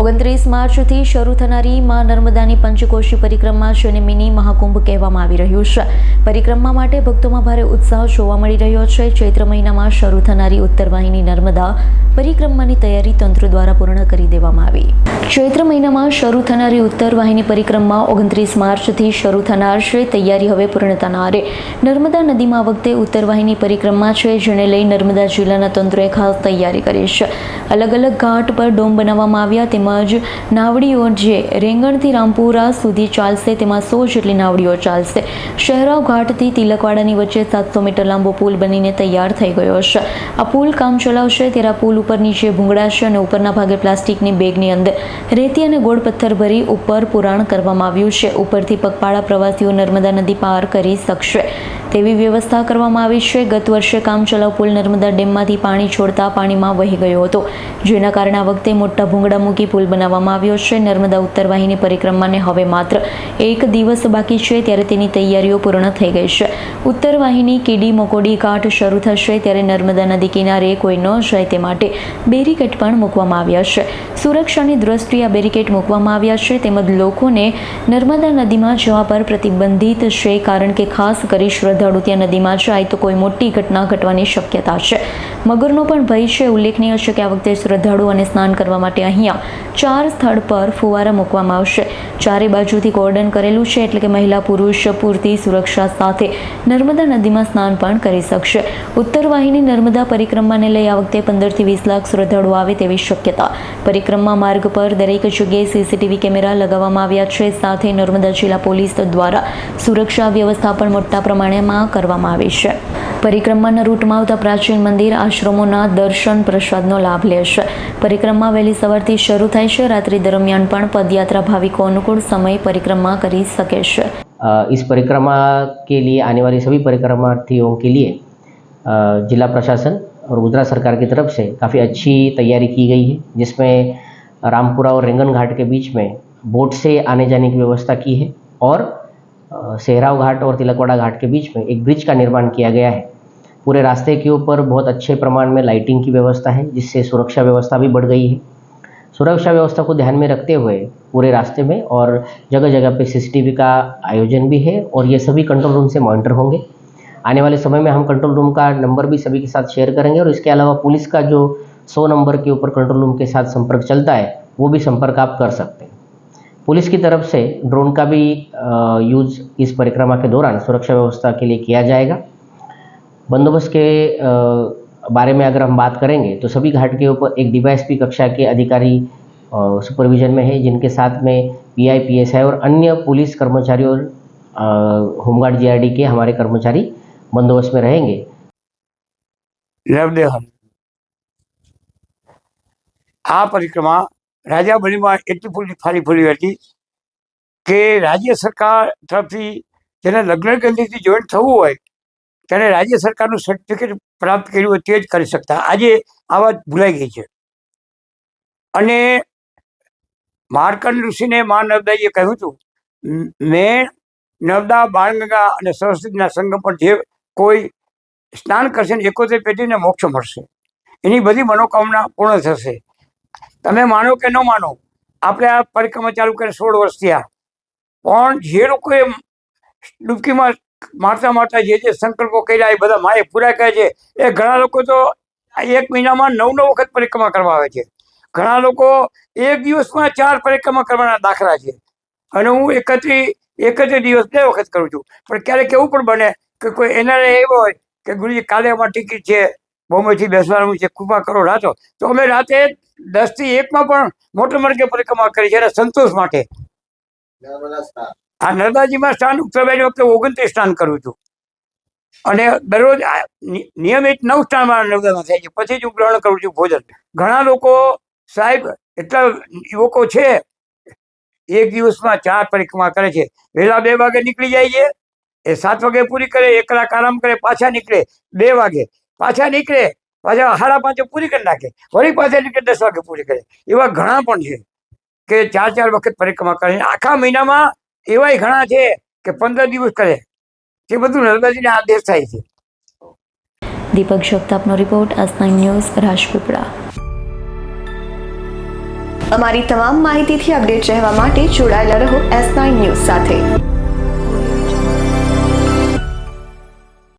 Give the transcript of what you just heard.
ઓગણત્રીસ માર્ચથી શરૂ થનારી માં નર્મદાની પંચકોશી પરિક્રમા જેને મિની મહાકુંભ કહેવામાં આવી રહ્યું છે. પરિક્રમા માટે ભક્તોમાં ભારે ઉત્સાહ જોવા મળી રહ્યો છે. ચૈત્ર મહિનામાં શરૂ થનારી ઉત્તરવાહિની નર્મદા પરિક્રમાની તૈયારી તંત્ર દ્વારા પૂર્ણ કરી દેવામાં આવી. ચૈત્ર મહિનામાં શરૂ થનારી ઉત્તરવાહિની પરિક્રમા ઓગણત્રીસ માર્ચથી શરૂ થનાર છે. તૈયારી હવે પૂર્ણતાના આરે. નર્મદા નદીમાં વખતે ઉત્તરવાહિની પરિક્રમા છે, જેને લઈ નર્મદા જિલ્લાના તંત્રએ ખાસ તૈયારી કરી છે. અલગ અલગ ઘાટ પર ડોમ બનાવવામાં આવ્યા તેમજ નાવડીઓ જે રેંગણથી રામપુરા સુધી ચાલશે, તેમાં સો જેટલી નાવડીઓ ચાલશે. શહેરાવ ઘાટથી તિલકવાડાની વચ્ચે સાતસો મીટર લાંબો પુલ બનીને તૈયાર થઈ ગયો છે. આ પુલ કામ ચલાવશે ત્યારે પુલ ઉપરની જે ભૂંગળા છે અને ઉપરના ભાગે પ્લાસ્ટિકની બેગની અંદર રેતી અને ગોળ પથ્થર ભરી ઉપર પુરાણ કરવામાં આવ્યું છે. ઉપરથી પગપાળા પ્રવાસીઓ નર્મદા નદી પાર કરી શકશે. તેવી વ્યવસ્થા કરવામાં આવી છે. ગત વર્ષે કામચલાઉ પુલ નર્મદા ડેમમાંથી પાણી છોડતા પાણીમાં વહી ગયો હતો. જેના કારણે આ વખતે મોટા ભૂંગળા મૂકી પુલ બનાવવામાં આવ્યો છે. નર્મદા ઉત્તરવાહિની પરિક્રમાને હવે માત્ર એક દિવસ બાકી છે ત્યારે તેની તૈયારીઓ પૂર્ણ થઈ ગઈ છે. ઉત્તરવાહિની કીડી મકોડી ઘાટ શરૂ થશે ત્યારે નર્મદા નદી કિનારે કોઈ ન જાય તે માટે બેરીકેટ પણ મૂકવામાં આવ્યા છે. સુરક્ષાની દ્રષ્ટિએ આ બેરીકેટ મૂકવામાં આવ્યા છે તેમજ લોકોને નર્મદા નદીમાં જવા પર પ્રતિબંધિત છે કારણ કે ખાસ કરી શ્રદ્ધાળુ ત્યાં નદીમાં જાય તો કોઈ મોટી ઘટના ઘટવાની શક્યતા છે. મગરનો પણ ભય છે. ઉલ્લેખનીય છે કે આ વખતે શ્રદ્ધાળુ અને સ્નાન કરવા માટે અહીંયા ચાર સ્થળ પર ફુવારા મૂકવામાં આવશે. ચારે બાજુથી કોર્ડન કરેલું છે એટલે કે મહિલા, પુરુષ પૂરતી સુરક્ષા સાથે નર્મદા નદીમાં સ્નાન પણ કરી શકશે. ઉત્તરવાહિની નર્મદા પરિક્રમાને લઈ આ વખતે પંદરથી વીસ લાખ શ્રદ્ધાળુઓ આવે તેવી શક્યતા. પરિક્રમા માર્ગ પર દરેક જગ્યાએ સીસીટીવી કેમેરા લગાવવામાં આવ્યા છે. સાથે નર્મદા જિલ્લા પોલીસ દ્વારા સુરક્ષા વ્યવસ્થા પણ મોટા પ્રમાણમાં કરવામાં આવી છે. પરિક્રમાના રૂટમાં આવતા પ્રાચીન મંદિર આશ્રમોના દર્શન પ્રસાદનો લાભ લેશે પરિક્રમા વહેલી સવારથી શરૂ થાય છે રાત્રિ દરમિયાન પણ પદયાત્રા ભાવિકો અનુકૂળ સમય પરિક્રમા કરી શકે છે अ, इस परिक्रमा के लिए आने वाले सभी परिक्रमार्थियों के लिए अ, जिला प्रशासन और गुजरात सरकार की तरफ से काफ़ी अच्छी तैयारी की गई है जिसमें रामपुरा और रेंगन घाट के बीच में बोट से आने जाने की व्यवस्था की है और अ, सेहराव घाट और तिलकवाड़ा घाट के बीच में एक ब्रिज का निर्माण किया गया है पूरे रास्ते के ऊपर बहुत अच्छे प्रमाण में लाइटिंग की व्यवस्था है, जिससे सुरक्षा व्यवस्था भी बढ़ गई है। सुरक्षा व्यवस्था को ध्यान में रखते हुए पूरे रास्ते में और जगह जगह पे सीसीटीवी का आयोजन भी है और ये सभी कंट्रोल रूम से मॉनिटर होंगे। आने वाले समय में हम कंट्रोल रूम का नंबर भी सभी के साथ शेयर करेंगे और इसके अलावा पुलिस का जो सौ नंबर के ऊपर कंट्रोल रूम के साथ संपर्क चलता है, वो भी संपर्क आप कर सकते हैं। पुलिस की तरफ़ से ड्रोन का भी यूज़ इस परिक्रमा के दौरान सुरक्षा व्यवस्था के लिए किया जाएगा। बंदोबस्त के अ, बारे में अगर हम बात करेंगे तो सभी घाट के ऊपर एक डीवाईएसपी कक्षा के अधिकारी सुपरविजन में है जिनके साथ में पीआई पीएसआई और अन्य पुलिस कर्मचारी और अ, होमगार्ड जीआरडी के हमारे कर्मचारी बंदोबस्त में रहेंगे નર્મદે હર આ પરિક્રમા રાજાબલીમાં એટલી ફૂલી ફારી ફૂલી હતી કે રાજ્ય સરકાર તરફથી જેને લગ્ન કેન્દ્રથી જોઈન્ટ થવું હોય તેને રાજ્ય સરકારનું સર્ટિફિકેટ પ્રાપ્ત કર્યું હોય તે જ કરી શકતા. આજે આ વાત ભૂલાઈ ગઈ છે. અને માર્કંડ ઋષિને મા નર્મદાજીએ કહ્યું હતું, મેં નર્મદા બાળગંગા અને સરસ્વતીના સંગમ પર જે કોઈ સ્નાન કરશે ને એકોતેર પેઢીને મોક્ષ મળશે. એની બધી મનોકામના પૂર્ણ થશે. તમે માનો કે ન માનો, આપણે આ પરિક્રમા ચાલુ કરી સોળ વર્ષ થયા. પણ જે લોકોએ ડૂબકીમાં મારતા મારતા જે જે સંકલ્પો કર્યા એ બધા માએ પૂરા કરે છે. એ ઘણા લોકો તો એક મહિનામાં નવ નવ વખત પરિક્રમા કરવા આવે છે. ઘણા લોકો એક દિવસમાં ચાર પરિક્રમા કરવાના દાખલા છે. અને હું એકત્રી એકત્રીસ દિવસ બે વખત કરું છું. પણ ક્યારેક એવું પણ બને કે કોઈ એનારે એવો હોય કે ગુરુજી કાલે અમારી ટિકિટ છે, બોમ્બેથી બેસવાનું છે, કૃપા કરો રાતો. તો અમે રાતે દસથી એકમાં પણ મોટે માર્ગે પરિક્રમા કરી છે અને સંતોષ માટે. આ નર્મદાજીમાં સ્નાન ઉત્તરવાહિની વખતે ઓગણત્રીસ સ્નાન કરું છું. અને દરરોજ નિયમિત નવ સ્નાન મારા નર્મદામાં થાય છે. પછી જ હું ગ્રહણ કરું છું ભોજન. ઘણા લોકો સાહેબ, એટલા યુવકો છે, એક દિવસમાં ચાર પરિક્રમા કરે છે. વહેલા બે વાગે નીકળી જાય છે, એ સાત વાગે પૂરી કરે એક કલાક આરામ કરે, પાછા નીકળે, બે વાગે. પાછા નીકળે, પાછા હાડા પાંચે પૂરી કરી નાખે. વળી પાછા નીકળે દસ વાગે પૂરી કરે. એવા ઘણા પણ છે કે ચાર ચાર વખત પરિક્રમા કરે આખા મહિનામાં એવાય ઘણા છે કે પંદર દિવસ કરે. તે બધું નર્મદાજીને આદેશ થાય છે. દીપક જગતાપનો રિપોર્ટ આજ ન્યૂઝ રાજપીપળા. અમારી તમામ માહિતીથી અપડેટ રહેવા માટે જોડાયેલા રહો એસ નાઇન ન્યૂઝ સાથે.